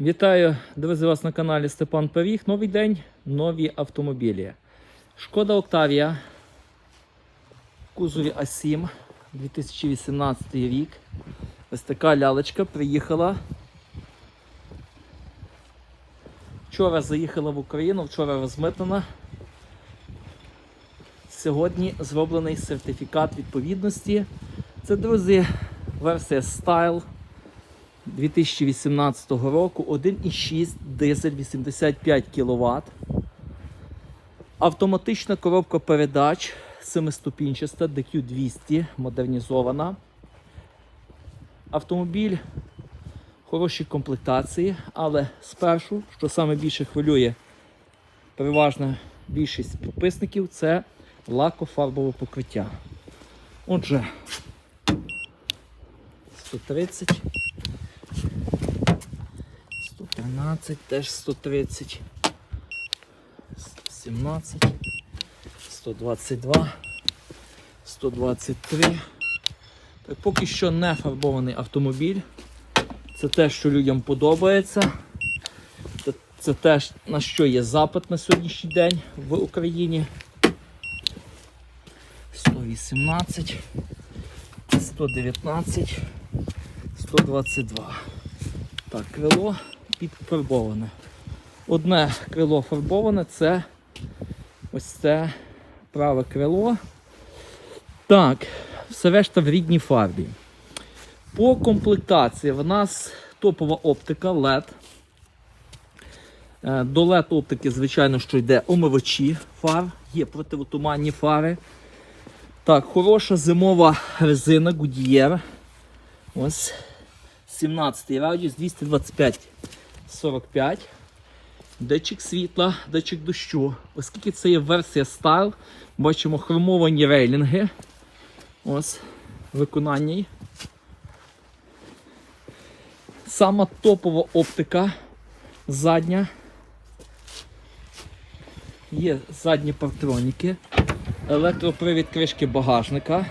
Вітаю, друзі, вас на каналі Степан Пиріг. Новий день, нові автомобілі. Шкода Октавія в кузові А7 2018 рік. Ось така лялечка приїхала. Вчора заїхала в Україну, вчора розмитнена. Сьогодні зроблений сертифікат відповідності. Це, друзі, версія Style 2018 року 1,6 дизель 85 кВт. Автоматична коробка передач 7-ступінчаста DQ200 модернізована. Автомобіль в хорошій комплектації, але спершу, що саме більше хвилює переважна більшість підписників, це лакофарбове покриття. Отже, 130. 113, теж 130, 117, 122, 123. Так, поки що не фарбований автомобіль. Це те, що людям подобається. Це, це те, на що є запит на сьогоднішній день в Україні. 118, 119, 122. Так, крило підфарбоване. Одне крило фарбоване це ось це праве крило. Так, все решта в рідній фарбі. По комплектації в нас топова оптика LED. Е, До LED оптики, звичайно, що йде омивачі фар, є противотуманні фари. Так, хороша зимова резина Goodyear. Ось 17 радіус 225 45. Датчик світла, датчик дощу. Оскільки це є версія Style, бачимо хромовані рейлінги. Ось виконання. Сама топова оптика задня. Є задні партроніки, електропривід кришки багажника.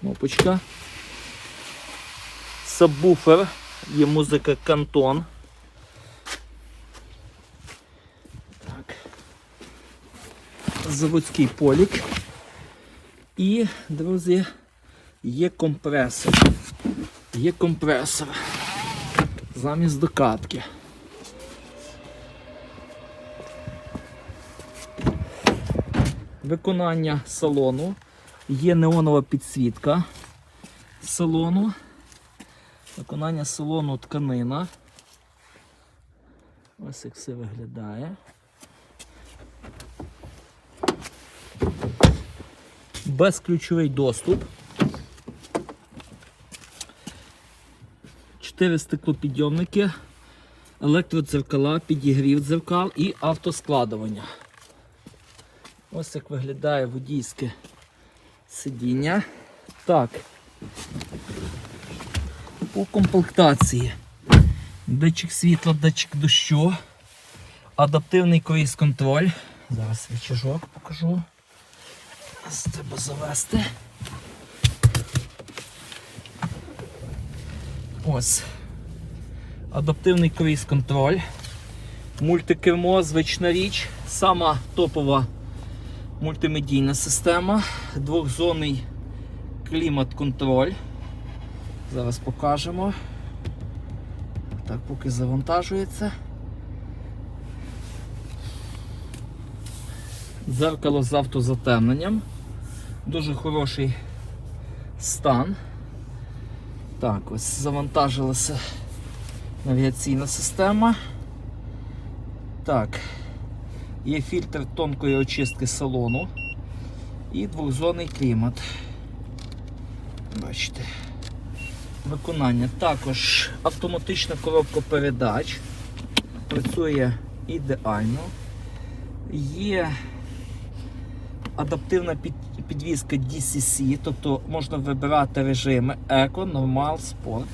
Кнопочка. Сабвуфер, є музика Кантон. Так. Заводський полік. І, друзі, є компресор. Є компресор. Замість докатки. Виконання салону. Є неонова підсвітка салону. Виконання салону тканина. Ось як все виглядає. Безключовий доступ. Чотири стеклопідйомники, електродзеркала, підігрів дзеркал і автоскладування. Ось як виглядає водійське сидіння. Так. По комплектації. Датчик світла, датчик дощу, адаптивний круїз контроль. Зараз рычажок покажу. Зараз треба завести. Ось. Адаптивний круїз контроль. Мультикермо, звична річ. Сама топова мультимедійна система, двохзонний клімат-контроль. Зараз покажемо. Так, поки завантажується. Дзеркало з автозатемненням. Дуже хороший стан. Так, ось завантажилася навігаційна система. Так, є фільтр тонкої очистки салону і двохзонний клімат. Бачите. Виконання. Також автоматична коробка передач. Працює ідеально. Є адаптивна підвізка DCC, тобто можна вибирати режими Нормал, Спорт.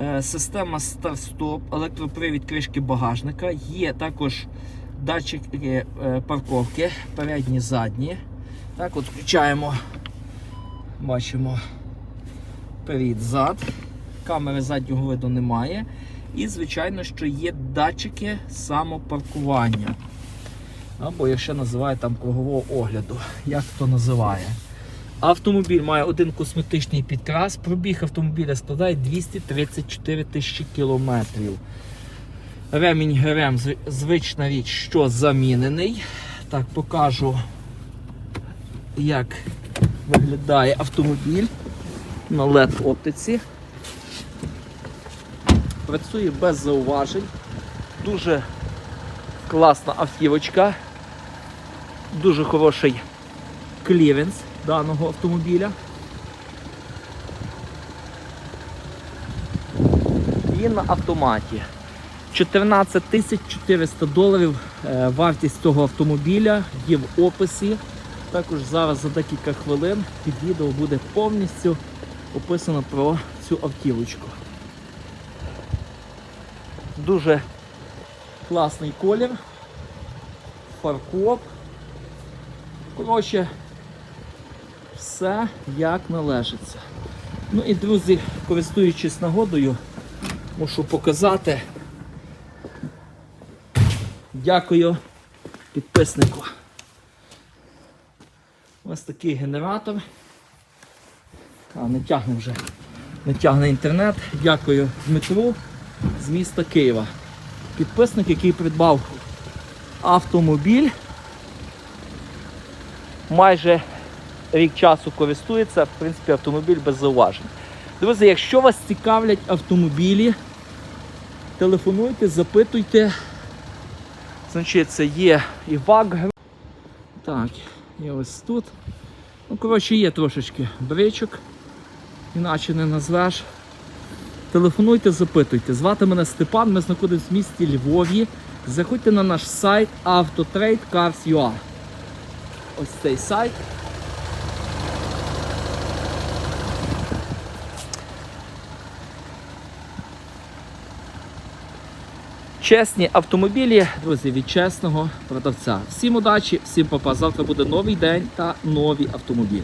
Е, Система старт-стоп, електропривід кришки багажника. Є також датчики е, парковки, передні, задні. Так, от включаємо, бачимо Привіт, зад. Камери заднього виду немає. І, звичайно, що є датчики самопаркування. Або як ще називають там кругового огляду, як хто називає. Автомобіль має один косметичний підкрас. Пробіг автомобіля складає 234 тисячі кілометрів. Ремінь ГРМ звична річ, що замінений. Так, покажу, як виглядає автомобіль на LED оптиці. Працює без зауважень. Дуже класна автівочка. Дуже хороший кліренс даного автомобіля. Він на автоматі. 14 тисяч 400 доларів е, вартість цього автомобіля є в описі. Також зараз за декілька хвилин під відео буде повністю описано про цю автівочку. Дуже класний колір, фаркоп. Коротше, все як належиться. Ну і друзі, користуючись нагодою, мушу показати. Дякую підписнику. Ось такий генератор. А, не тягне вже. Не тягне інтернет. Дякую Дмитру з міста Києва. Підписник, який придбав автомобіль. Майже рік часу користується, в принципі, автомобіль без зауважень. Друзі, якщо вас цікавлять автомобілі, телефонуйте, запитуйте. Значить, це є і ВАГ. Так, і ось тут. Ну, коротше, є трошечки бричок, іначе не назвеш. Телефонуйте, запитуйте. Звати мене Степан, ми знаходимося в місті Львові. Заходьте на наш сайт Autotrade Cars.ua. Ось цей сайт. Чесні автомобілі, друзі, від чесного продавця. Всім удачі, всім папа. Завтра буде новий день та нові автомобілі.